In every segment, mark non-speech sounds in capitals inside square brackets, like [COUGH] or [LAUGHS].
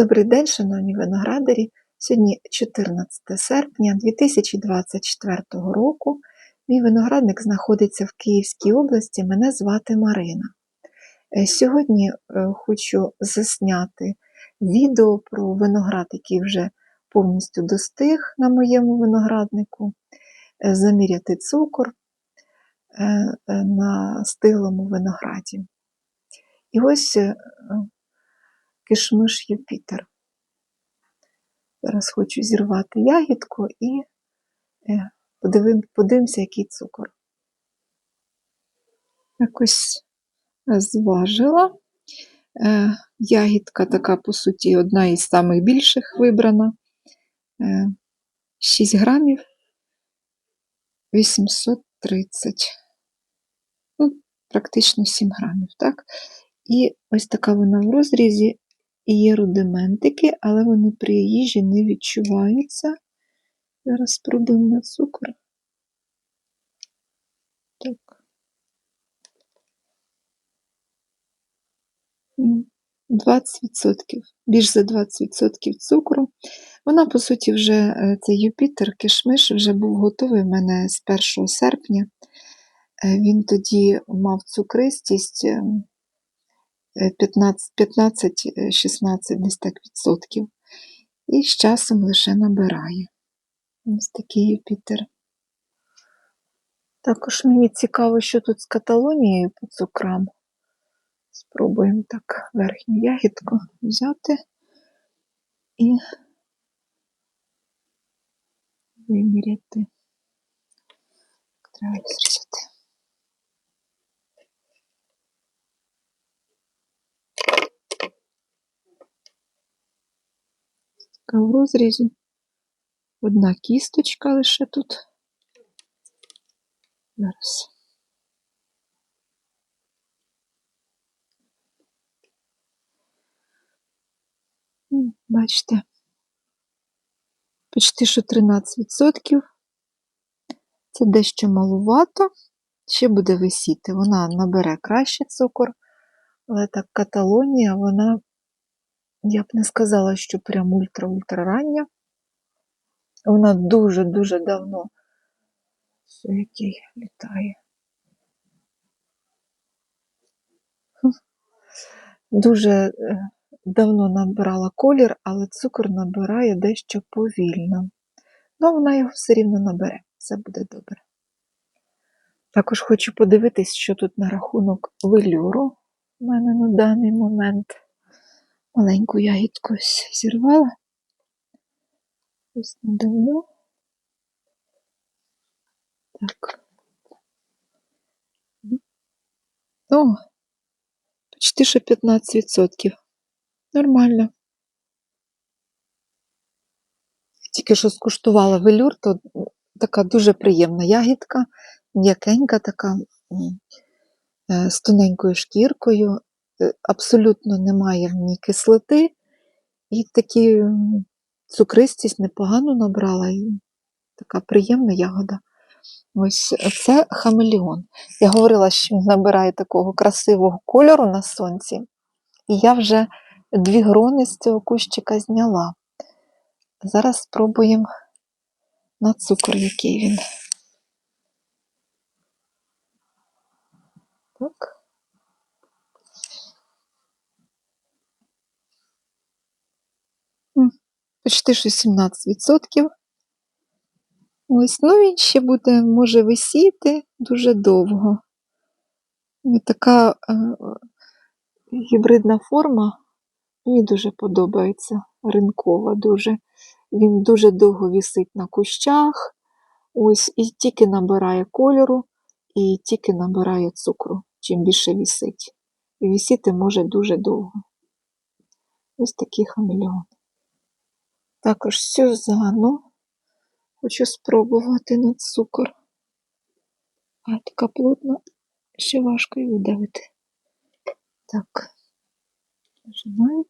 Добрий день, шановні виноградарі. Сьогодні 14 серпня 2024 року. Мій виноградник знаходиться в Київській області. Мене звати Марина. Е, Сьогодні е, хочу засняти відео про виноград, який вже повністю достиг на моєму винограднику, е, заміряти цукор на стиглому винограді. І ось кишмиш Юпітер. Зараз хочу зірвати ягідку і е, подивимося, який цукор. Якось зважила. Е, Ягідка така, по суті, одна із самих більших вибрана. Е, 6 грамів 830. Ну, практично 7 грамів, так? І ось така вона в розрізі. І є рудиментики, але вони при їжі не відчуваються. Зараз спробуємо на цукор. Так. М, 20%, більш за 20% цукру. Вона, по суті, вже е, цей Юпітер, кишмиш, вже був готовий в мене з 1 серпня. Е, Він тоді мав цукристість ем, 15-16 десь так відсотків. І з часом лише набирає. Ось такий Юпітер. Також мені цікаво, що тут з Каталонією по цукрам. Спробуємо так верхню ягідку взяти і виміряти. Треба зрізати. В розрізі. Одна кісточка лише тут. Зараз. Бачите, почти що 13%. Це дещо малувато. Ще буде висіти. Вона набере краще цукор, але так Каталонія, вона, я б не сказала, що прям ультра-ультра рання. Вона дуже-дуже давно. Що який літає. Дуже е, давно набирала колір, але цукор набирає дещо повільно. Ну, вона його все рівно набере, все буде добре. Також хочу подивитись, що тут на рахунок велюру у мене на даний момент. Маленьку ягідку зірвала. Ось надавлю. Так. О, почти що 15%. Нормально. Тільки що скуштувала велюр, то така дуже приємна ягідка, м'якенька така, е, з тоненькою шкіркою, абсолютно немає в ній кислоти, і такі цукристість непогано набрала, і така приємна ягода. Ось це хамелеон. Я говорила, що він набирає такого красивого кольору на сонці, і я вже дві грони з цього кущика зняла. Зараз спробуємо на цукор, який він. Так. Почти що 17%. Ось, ну він ще буде, може висіти дуже довго. І така е, гібридна форма мені дуже подобається, ринкова дуже. Він дуже довго висить на кущах, ось, і тільки набирає кольору, і тільки набирає цукру, чим більше висить. І висіти може дуже довго. Ось такий хамелеон. Також Сюзану хочу спробувати на цукор. А така плотна, ще важко її видавити. Так, нажимаю.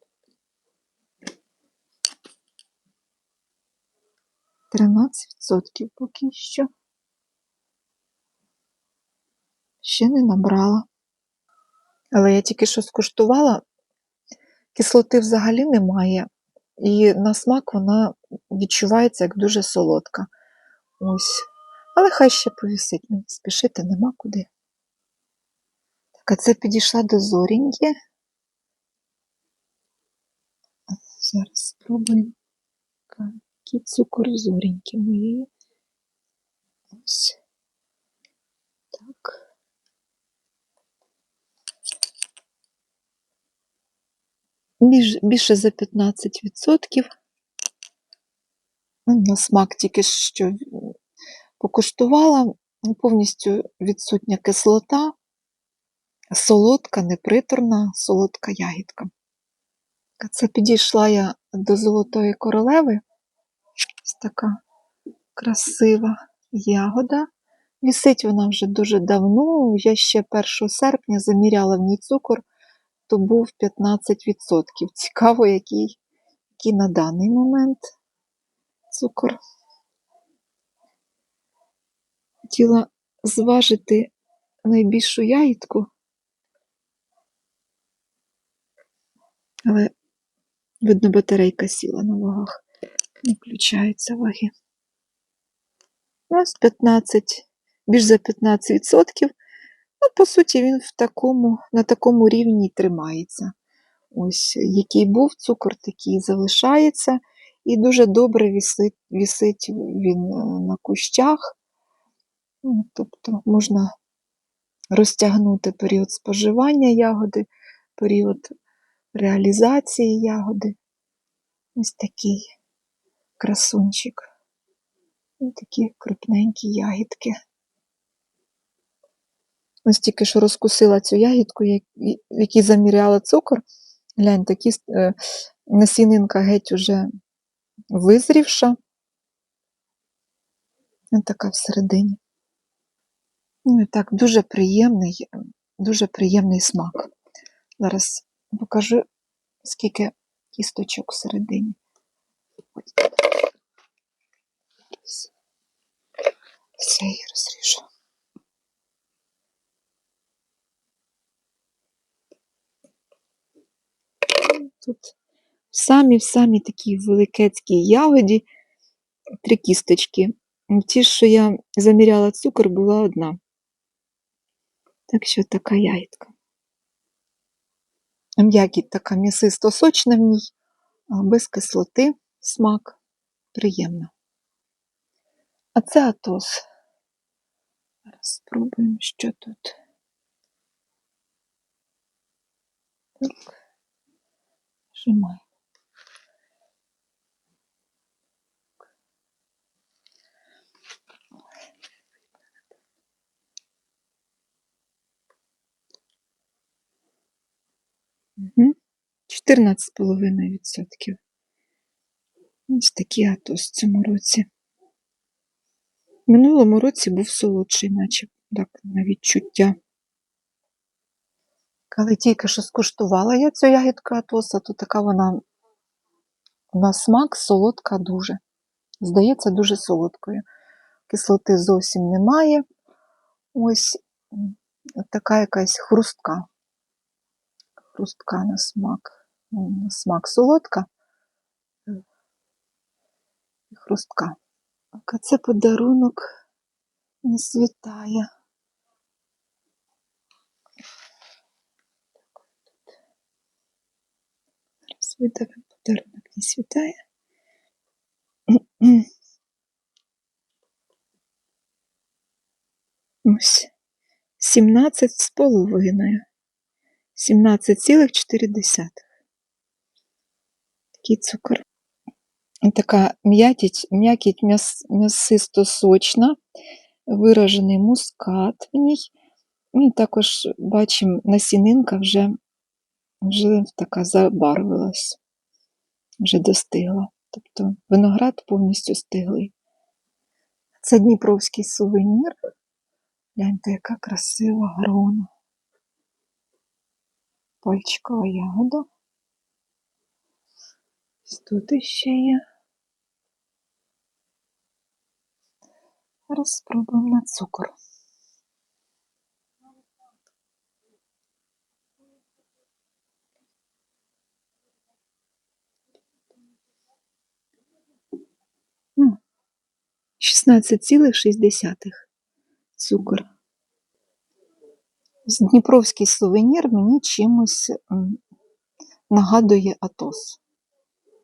13% поки що. Ще не набрала. Але я тільки що скуштувала, кислоти взагалі немає. І на смак вона відчувається як дуже солодка. Ось. Але хай ще повісить, мені спішити нема куди. Так, а це підійшла до зоріньки. Зараз спробуємо. Який цукор зоріньки моєї. Ось. Так. Більше за 15%. Ну, На смак тільки що покуштувала. Ну, Повністю відсутня кислота, солодка, неприторна, солодка ягідка. Це підійшла я до Золотої королеви. Ось така красива ягода. Вісить вона вже дуже давно. Я ще 1 серпня заміряла в ній цукор, то був 15%. [LAUGHS] Цікаво, який, який на даний момент цукор. Хотіла зважити найбільшу ягідку, але, видно, батарейка сіла на вагах. Не включаються ваги. Ось 15, більш за 15%. Ну, по суті, він в такому, на такому рівні тримається. Ось, який був цукор, такий залишається. І дуже добре вісить, вісить він е, на кущах. Ну, тобто можна розтягнути період споживання ягоди, період реалізації ягоди. Ось такий красунчик. Ось такі крупненькі ягідки. Ось тільки що розкусила цю ягідку, в якій заміряла цукор. Глянь, такі е, насінинка геть уже визрівша. Ось така всередині. Ну і так, дуже приємний, дуже приємний смак. Зараз покажу, скільки кісточок всередині. Все, її розріжу. Тут в самі в самі такій великецькій ягоді три кісточки. Ті, що я заміряла цукор, була одна. Так що така ягідка. М'якіть така м'ясисто сочна в ній, без кислоти смак приємно. А це атос. Зараз спробуємо, що тут. Так. Нажимаємо. Угу. 14,5%. Ось такий атос в цьому році. В минулому році був солодший, наче так, на відчуття. Коли тільки що скуштувала я цю ягідку атоса, то така вона на смак солодка дуже. Здається, дуже солодкою. Кислоти зовсім немає. Ось така якась хрустка. Хрустка на смак. На смак солодка. Хрустка. А це подарунок не світає. Видавимо подарунок не світає. [CLEARS THROAT] Ось 17 з половиною. 17,4. Такий цукор. Така м'якіть, м'якіть м'яс, м'ясисто-сочна, виражений мускат в ній. І також бачимо, насінинка вже, вже така забарвилась, вже достигла. Тобто виноград повністю стиглий. Це Дніпровський сувенір. Гляньте, яка красива грона. Пальчикова ягода. Тут іще є. Зараз спробуємо на цукор. 16,6 цукор. Дніпровський сувенір мені чимось нагадує Атос.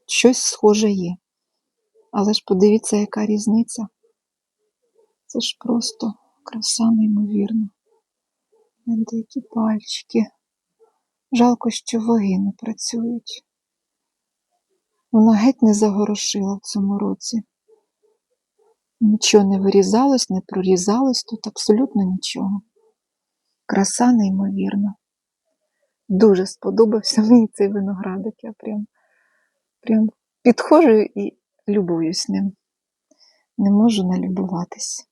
Щось схоже є. Але ж подивіться, яка різниця. Це ж просто краса неймовірна. Гляньте, які пальчики. Жалко, що ваги не працюють. Вона геть не загорошила в цьому році. Нічого не вирізалось, не прорізалось, тут абсолютно нічого. Краса неймовірна. Дуже сподобався [LAUGHS] мені цей виноградик. Я прям, прям підходжу і любуюсь ним. Не можу налюбуватись.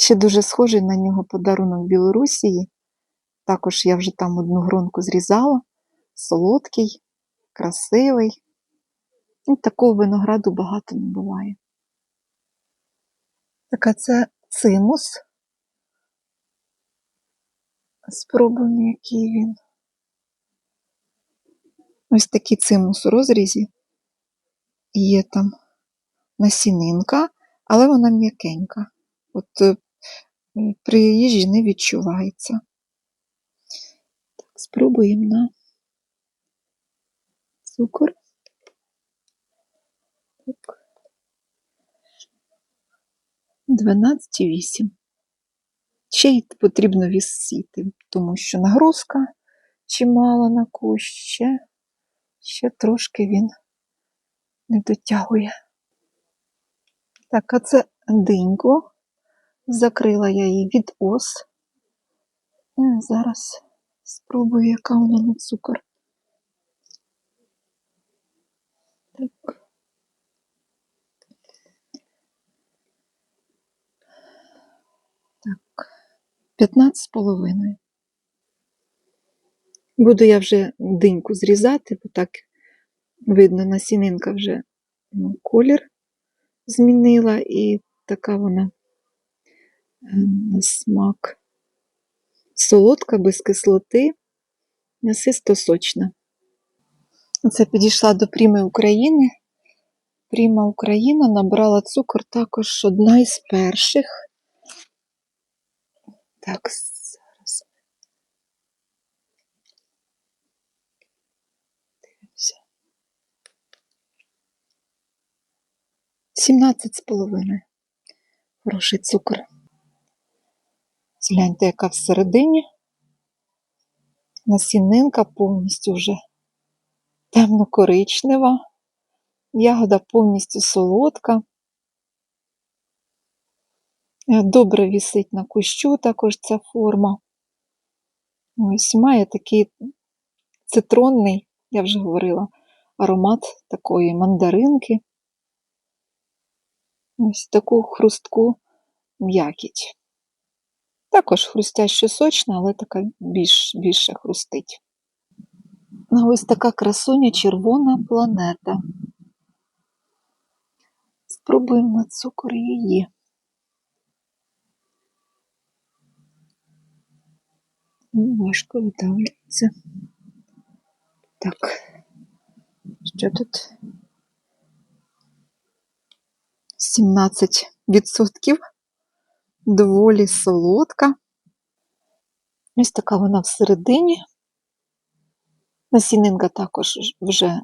Ще дуже схожий на нього подарунок Білорусії. Також я вже там одну гронку зрізала. Солодкий, красивий. І такого винограду багато не буває. Так, а це цимус. Спробуємо, який він. Ось такий цимус у розрізі. Є там насінинка, але вона м'якенька. От е, при їжі не відчувається. Так, спробуємо на цукор. Так. 12,8. Ще й потрібно вісіти, тому що нагрузка чимала на кущ, ще, трошки він не дотягує. Так, а це диньку. Закрила я її від ос. Е, Зараз спробую, яка вона на цукор. Так. 15 з половиною. Буду я вже диньку зрізати, бо так видно, насінинка вже ну, колір змінила, і така вона е, на смак солодка, без кислоти, м'ясисто сочна. Це підійшла до Пріми України. Пріма Україна набрала цукор також одна із перших. Так, зараз. Дивимося. 17 з половиною. Хороший цукор. Гляньте, яка всередині. Насінинка повністю вже темно-коричнева. Ягода повністю солодка. Добре вісить на кущу також ця форма. Ось має такий цитронний, я вже говорила, аромат такої мандаринки. Ось таку хрустку м'якіть. Також хрустяще сочна, але така більш, більше хрустить. Ось така красуня червона планета. Спробуємо на цукор її. Ну, Важко видавлюється. Так, що тут? 17%. Доволі солодка. Ось така вона всередині. Насінинка також вже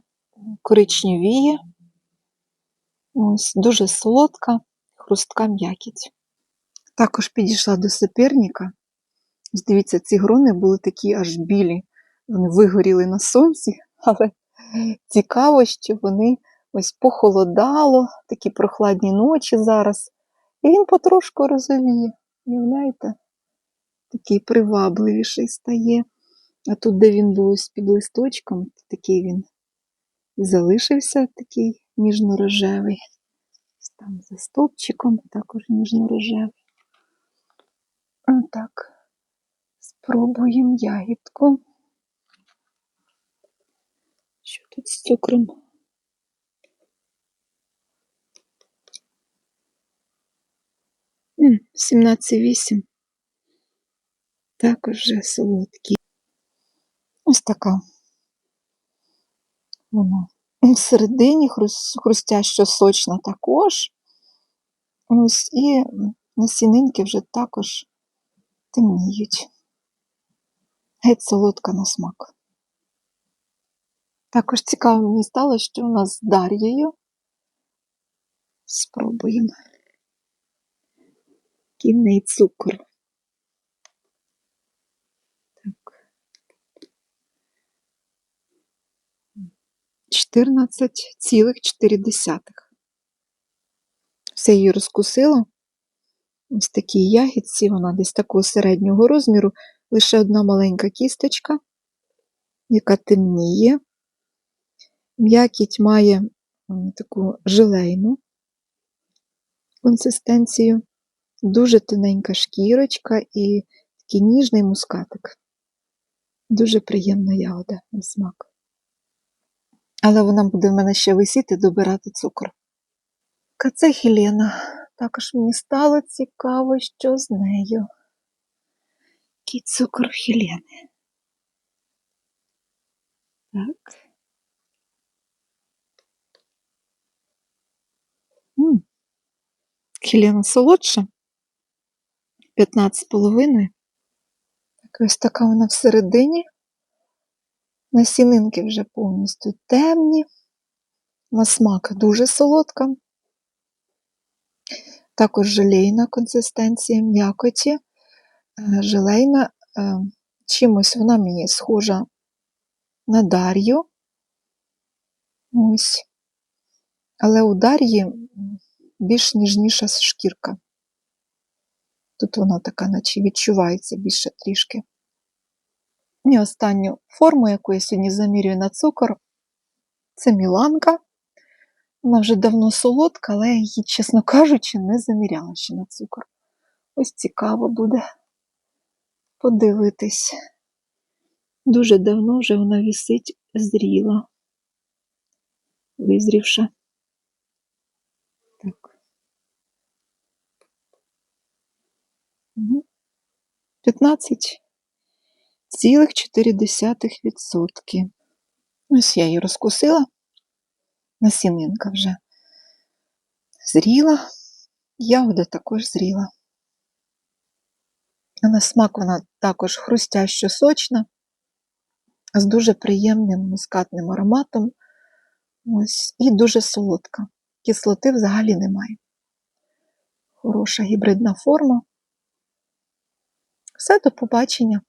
коричневіє. Ось дуже солодка, хрустка м'якіть. Також підійшла до суперника. Дивіться, ці грони були такі аж білі. Вони вигоріли на сонці, [LAUGHS] але цікаво, що вони ось похолодало, такі прохладні ночі зараз. І він потрошку розовіє. Уявляєте? Такий привабливіший стає. А тут, де він був ось під листочком, такий він залишився такий ніжно-рожевий. Там за стовпчиком також ніжно-рожевий. Отак. Спробуємо ягідку. Що тут з цукром? М, 17,8. Також вже солодкі. Ось така вона Всередині хрус- хрустящо сочна також. Ось, і насінинки вже також темніють. Геть солодка на смак. Також цікаво мені стало, що у нас з Дар'єю. Спробуємо. В цукор. Так. 14,4. Все її розкусила. Ось такі ягідці, вона десь такого середнього розміру, лише одна маленька кісточка, яка темніє. М'якіть має таку желейну консистенцію, дуже тоненька шкірочка і такий ніжний мускатик. Дуже приємна ягода на смак. Але вона буде в мене ще висіти, добирати цукор. А це Також мені стало цікаво, що з нею. Який цукор Хелени. Так. М. Хелена солодша. 15,5. Так, ось така вона всередині. Насінинки вже повністю темні. На смак дуже солодка. Також желейна консистенція м'якоті. Е, Желейна е, чимось вона мені схожа на Дар'ю. Ось. Але у Дар'ї більш ніжніша шкірка. Тут вона така, наче відчувається більше трішки. І останню форму, яку я сьогодні замірюю на цукор, це Міланка. Вона вже давно солодка, але я її, чесно кажучи, не заміряла ще на цукор. Ось цікаво буде подивитись. Дуже давно вже вона вісить зріла, визрівша. Так. Мгм. 15,4%. Ось я її розкусила. Насінинка вже зріла, ягода також зріла. На смак вона також хрустящо сочна, з дуже приємним мускатним ароматом. Ось, і дуже солодка. Кислоти взагалі немає. Хороша гібридна форма. Все, до побачення.